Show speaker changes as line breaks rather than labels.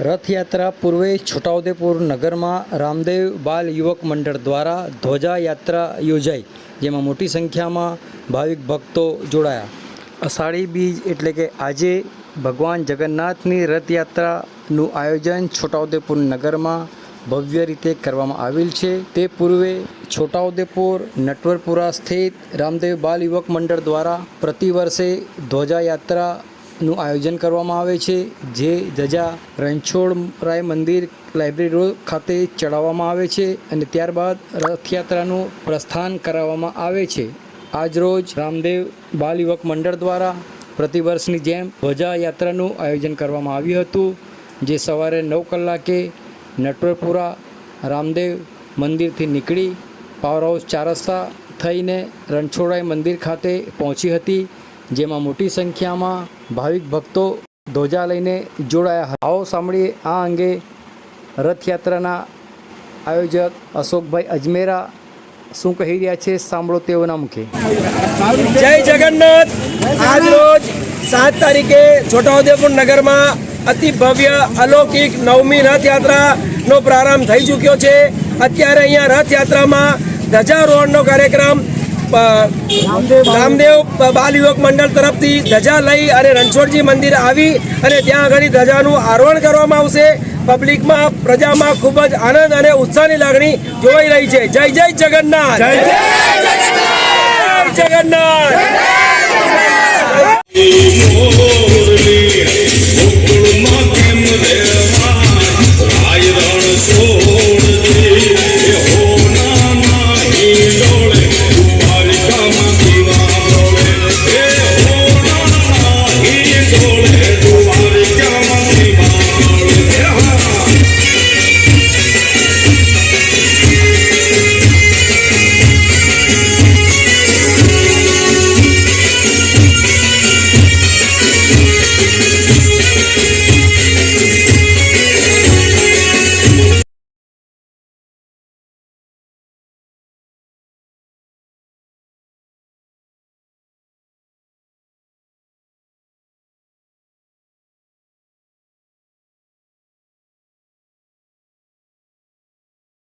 રથયાત્રા પૂર્વે છોટાઉદેપુર નગરમાં રામદેવ બાલ યુવક મંડળ દ્વારા ધ્વજા યાત્રા યોજાઈ, જેમાં મોટી સંખ્યામાં ભાવિક ભક્તો જોડાયા. અષાઢી બીજ એટલે કે આજે ભગવાન જગન્નાથની રથયાત્રાનું આયોજન છોટાઉદેપુર નગરમાં ભવ્ય રીતે કરવામાં આવેલ છે. તે પૂર્વે છોટાઉદેપુર, નટવરપુરા સ્થિત રામદેવ બાલ યુવક મંડળ દ્વારા પ્રતિ વર્ષે યાત્રાનું આયોજન કરવામાં આવે છે, જે ધજા રણછોડરાય મંદિર લાઇબ્રેરી રોડ ખાતે ચડાવવામાં આવે છે અને ત્યારબાદ રથયાત્રાનું પ્રસ્થાન કરાવવામાં આવે છે. આજરોજ રામદેવ બાલ યુવક મંડળ દ્વારા પ્રતિવર્ષની જેમ ધ્વજા યાત્રાનું આયોજન કરવામાં આવ્યું હતું, જે સવારે નવ કલાકે નટવરપુરા રામદેવ મંદિરથી નીકળી પાવર હાઉસ ચાર રસ્તા થઈને રણછોડરાય મંદિર ખાતે પહોંચી હતી, જેમાં મોટી સંખ્યામાં ભાવિક ભક્તો ધ્વજા લઈને જોડાયા હતા. આવો સાંભળીએ આ અંગે રથયાત્રાના આયોજક અશોકભાઈ અજમેરા શું કહી રહ્યા છે, સાંભળો તેઓના મુખે.
જય જગન્નાથ! આજ રોજ સાત તારીખે છોટાઉદેપુર નગરમાં અતિ ભવ્ય અલૌકિક નવમી રથયાત્રાનો પ્રારંભ થઈ ચૂક્યો છે. અત્યારે અહીંયા રથયાત્રામાં ધજારોહણનો કાર્યક્રમ રામદેવ બાલ યુવક મંડળ તરફથી ધજા લઈ અને રણછોડજી મંદિર આવી અને ત્યાં આગળ ધજાનું આરોહણ કરવામાં આવશે. પબ્લિકમાં પ્રજામાં ખૂબ જ આનંદ અને ઉત્સાહની લાગણી જોવાઈ રહી છે. જય જય જગન્નાથ. જય જય જગન્નાથ.